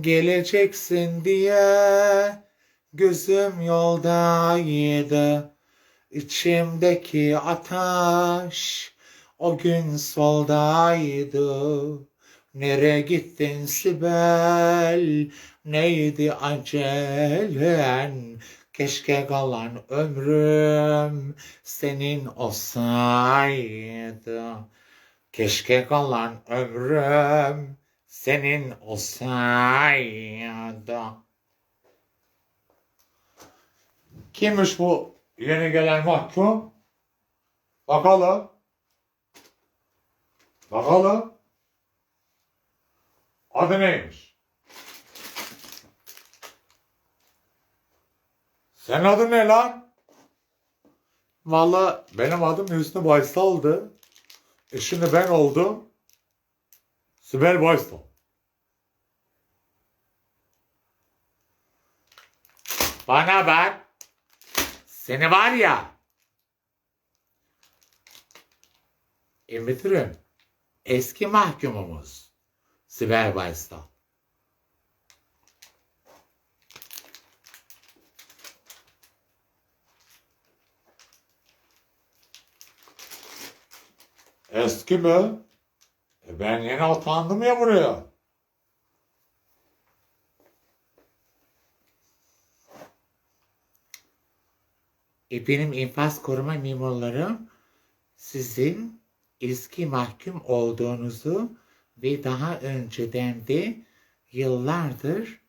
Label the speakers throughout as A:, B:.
A: Geleceksin diye gözüm yoldaydı. İçimdeki ateş o gün soldaydı. Nere gittin Sibel? Neydi acelen? Keşke kalan ömrüm senin olsaydı. Keşke kalan ömrüm senin olsaydı. Kimmiş bu yeni gelen mahkum? Bakalım. Bakalım. Adı neymiş? Senin adın ne lan? Valla benim adım Hüsnü Baysal'dı. E şimdi ben oldum. Sibel Baysal. Bana bak. Seni var ya. Müdürüm. Eski mahkumumuz. Sibel Baysal. Eski mi? E ben yeni atandım ya buraya. E benim infaz koruma memurlarım sizin eski mahkum olduğunuzu ve daha önceden de yıllardır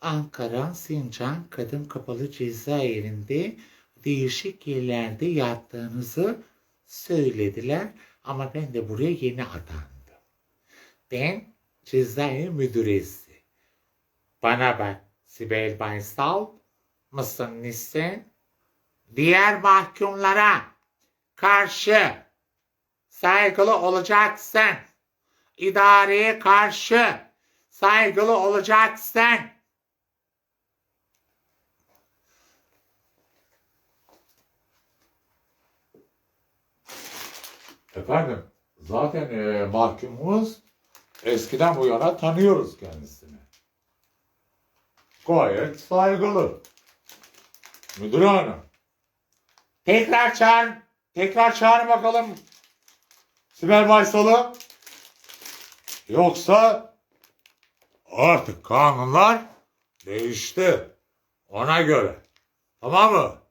A: Ankara Sincan Kadın Kapalı Cezaevinde değişik yerlerde yattığınızı söylediler ama ben de buraya yeni atandım. Ben cezaevi müdüresi. Bana bak Sibel Baysal mısın nesin? Diğer mahkumlara karşı saygılı olacaksın. İdareye karşı saygılı olacaksın. Efendim, zaten e, mahkumumuz eskiden bu yana tanıyoruz kendisini. Gayet saygılı. Müdür hanım. Tekrar çağır, tekrar çağır bakalım Sibel Baysal'ı. Yoksa artık kanunlar değişti. Ona göre. Tamam mı?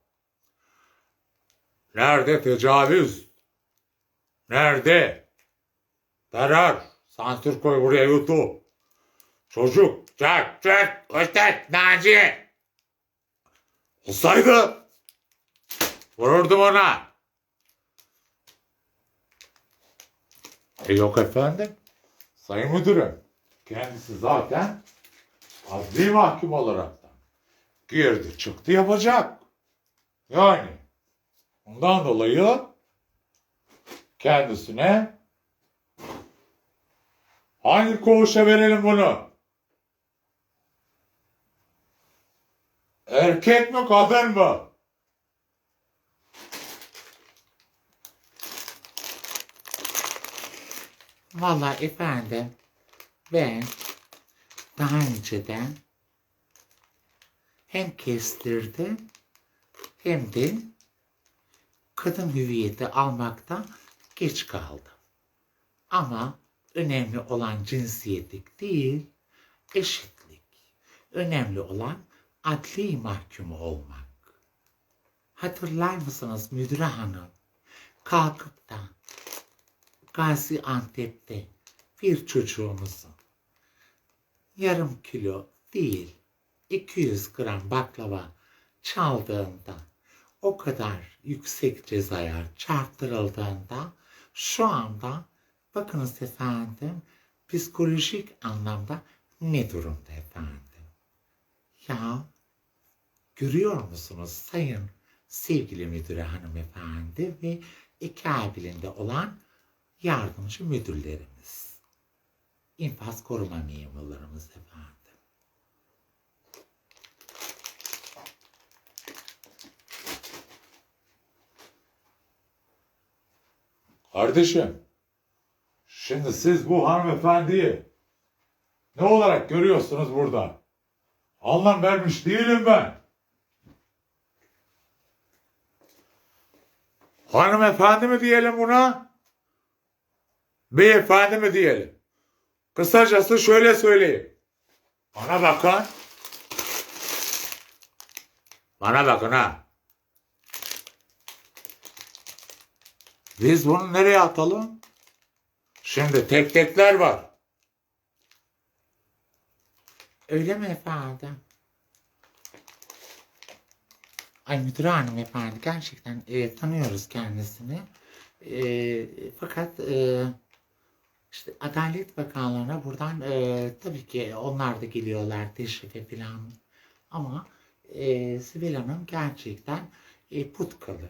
A: Nerede tecavüz? Nerede? Zarar. Sansür koy buraya YouTube. Çocuk. Çak çak. Göster. Naci. Olsaydı. Vururdum ona. E yok efendim. Sayın Müdürüm. Kendisi zaten adli mahkum olarak da girdi çıktı yapacak. Yani ondan dolayı kendisine hangi koğuşa verelim bunu? Erkek mi kadın mı? Vallahi efendim ben daha önceden hem kestirdim hem de kadın hüviyeti almakta geç kaldım. Ama önemli olan cinsiyetlik değil, eşitlik. Önemli olan adli mahkumu olmak. Hatırlar mısınız müdüre hanım? Kalkıp da Gaziantep'te bir çocuğumuzun yarım kilo değil 200 gram baklava çaldığında o kadar yüksek cezaya çarptırıldığında şu anda bakınız efendim psikolojik anlamda ne durumda efendim? Ya görüyor musunuz sayın sevgili müdüre hanımefendi ve iki abilinde olan yardımcı müdürlerimiz. İnfaz koruma memurlarımız efendim. Kardeşim, şimdi siz bu hanımefendiyi ne olarak görüyorsunuz burada? Anlam vermiş değilim ben. Hanımefendi mi diyelim buna? Beyefendi mi diyelim? Kısacası şöyle söyleyeyim. Bana bakın. Bana bakın ha. Biz bunu nereye atalım? Şimdi tek tekler var.
B: Öyle mi efendim? Ay müdür hanım efendi gerçekten e, tanıyoruz kendisini. E, fakat e, işte Adalet Bakanlığı'na buradan e, tabii ki onlar da geliyorlar teşrife falan. Ama e, Sibel Hanım gerçekten e, putkalı.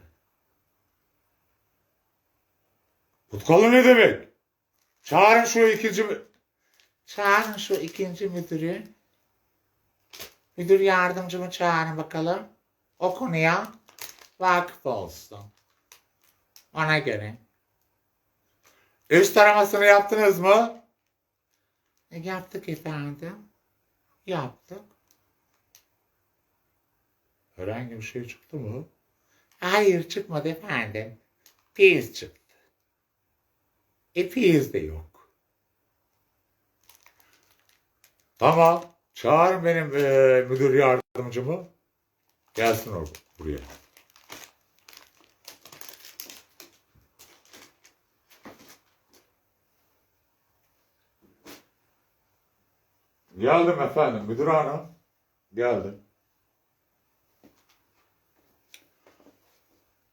A: Tutkalı ne demek? Çağırın şu ikinci...
B: Çağırın şu ikinci müdürü. Müdür yardımcımı çağırın bakalım. O konuya vakıf olsun. Ona göre.
A: Üst taramasını yaptınız mı?
B: E, yaptık efendim. Yaptık.
A: Herhangi bir şey çıktı mı?
B: Hayır çıkmadı efendim. Piz çıktı. E piz de yok.
A: Tamam. Çağırın benim eee, müdür yardımcımı. Gelsin orada, buraya. Geldim efendim. Müdür hanım. Geldim.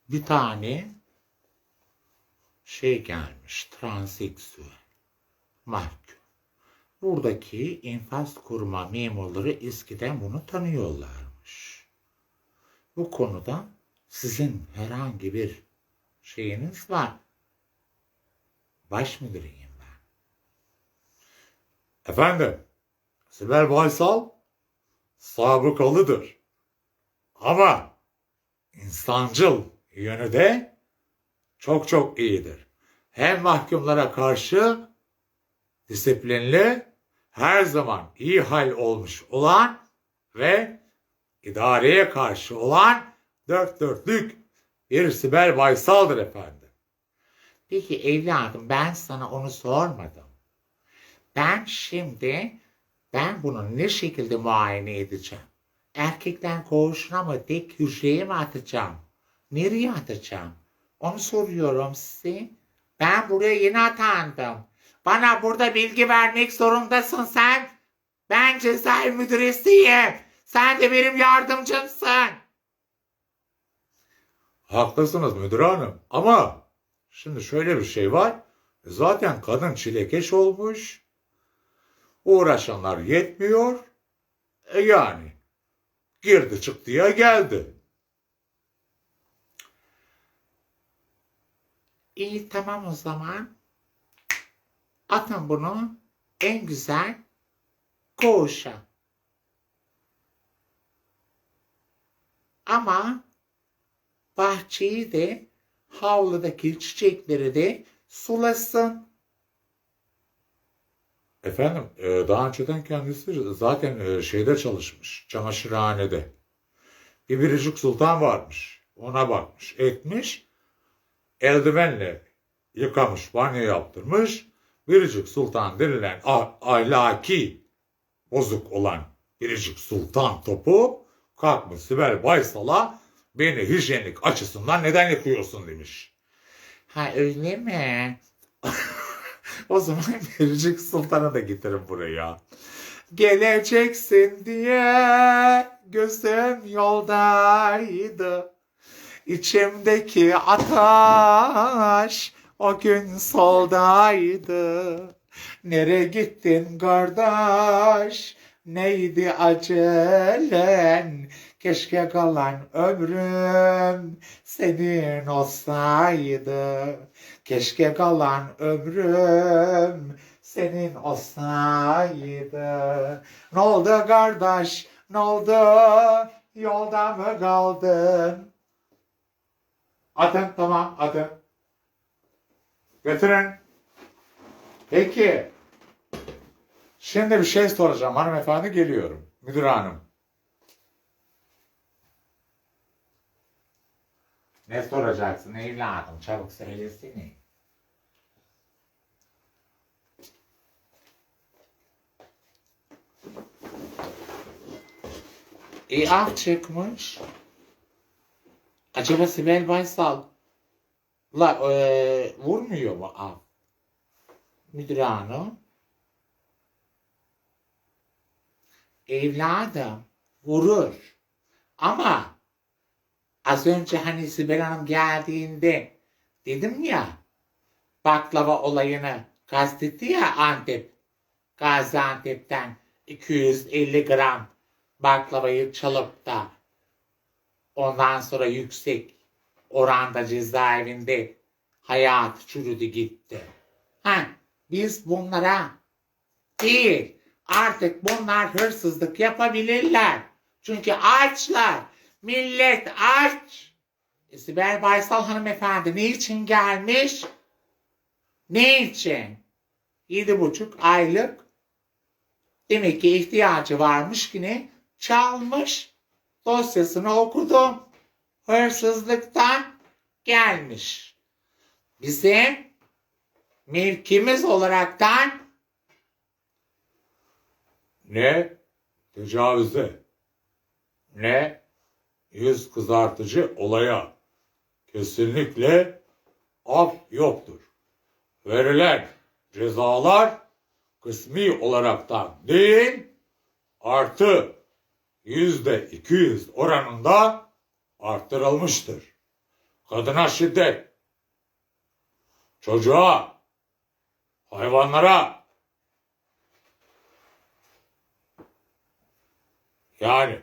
B: Bir tane şey gelmiş. Transseksüel. Mahkum. Buradaki infaz kurma memurları eskiden bunu tanıyorlarmış. Bu konuda sizin herhangi bir şeyiniz var. Baş müdürüyüm ben.
A: Efendim, Sibel Baysal sabıkalıdır. Ama insancıl yönü de çok çok iyidir. Hem mahkumlara karşı disiplinli, her zaman iyi hal olmuş olan ve idareye karşı olan dört dörtlük bir Sibel Baysal'dır efendim.
B: Peki evladım ben sana onu sormadım. Ben şimdi ben bunu ne şekilde muayene edeceğim? Erkekten koğuşuna mı tek hücreye mi atacağım? Nereye atacağım? Onu soruyorum size. Ben buraya yeni atandım. Bana burada bilgi vermek zorundasın sen. Ben cezaevi müdüresiyim. Sen de benim yardımcımsın.
A: Haklısınız müdür hanım ama şimdi şöyle bir şey var. Zaten kadın çilekeş olmuş. Uğraşanlar yetmiyor. E yani girdi çıktıya geldi.
B: İyi tamam o zaman. Atın bunu en güzel koğuşa. Ama bahçeyi de havludaki çiçekleri de sulasın.
A: Efendim e, daha önceden kendisi zaten e, şeyde çalışmış. Çamaşırhanede. Bir Biricik Sultan varmış. Ona bakmış etmiş. Eldivenle yıkamış banyo yaptırmış. Biricik Sultan denilen ahlaki bozuk olan Biricik Sultan topu kalkmış Sibel Baysal'a beni hijyenik açısından neden yıkıyorsun demiş.
B: Ha öyle mi? O zaman Biricik Sultan'ı da getirin buraya. Geleceksin diye gözüm yoldaydı. İçimdeki ateş o gün soldaydı. Nere gittin kardeş? Neydi acelen? Keşke kalan ömrüm senin olsaydı. Keşke kalan ömrüm senin olsaydı. Ne oldu kardeş? Ne oldu? Yolda mı kaldın? Atın tamam atın.
A: Getirin.
B: Peki.
A: Şimdi bir şey soracağım hanımefendi geliyorum. Müdür hanım.
B: Ne soracaksın evladım? Çabuk söylesene. E af çıkmış. Acaba Sibel Baysal la e, vurmuyor mu af? Müdür hanım. Evladım vurur. Ama az önce hani Sibel Hanım geldiğinde dedim ya baklava olayını kastetti ya Antep. Gaziantep'ten 250 gram baklavayı çalıp da ondan sonra yüksek oranda cezaevinde hayat çürüdü gitti. Ha, biz bunlara değil artık bunlar hırsızlık yapabilirler. Çünkü açlar. Millet aç. Sibel Baysal hanımefendi ne için gelmiş? Ne için? Yedi buçuk aylık demek ki ihtiyacı varmış ki ne? Çalmış. Dosyasını okudum. Hırsızlıktan gelmiş. Bizim mevkimiz olaraktan
A: Ne tecavüze ne yüz kızartıcı olaya kesinlikle af yoktur. Verilen cezalar kısmi olaraktan değil artı yüzde 200 oranında arttırılmıştır. Kadına şiddet, çocuğa, hayvanlara yani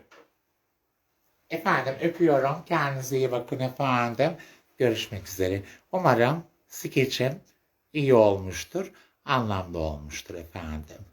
B: Efendim öpüyorum. Kendinize iyi bakın efendim. Görüşmek üzere. Umarım skeçim iyi olmuştur. Anlamlı olmuştur efendim.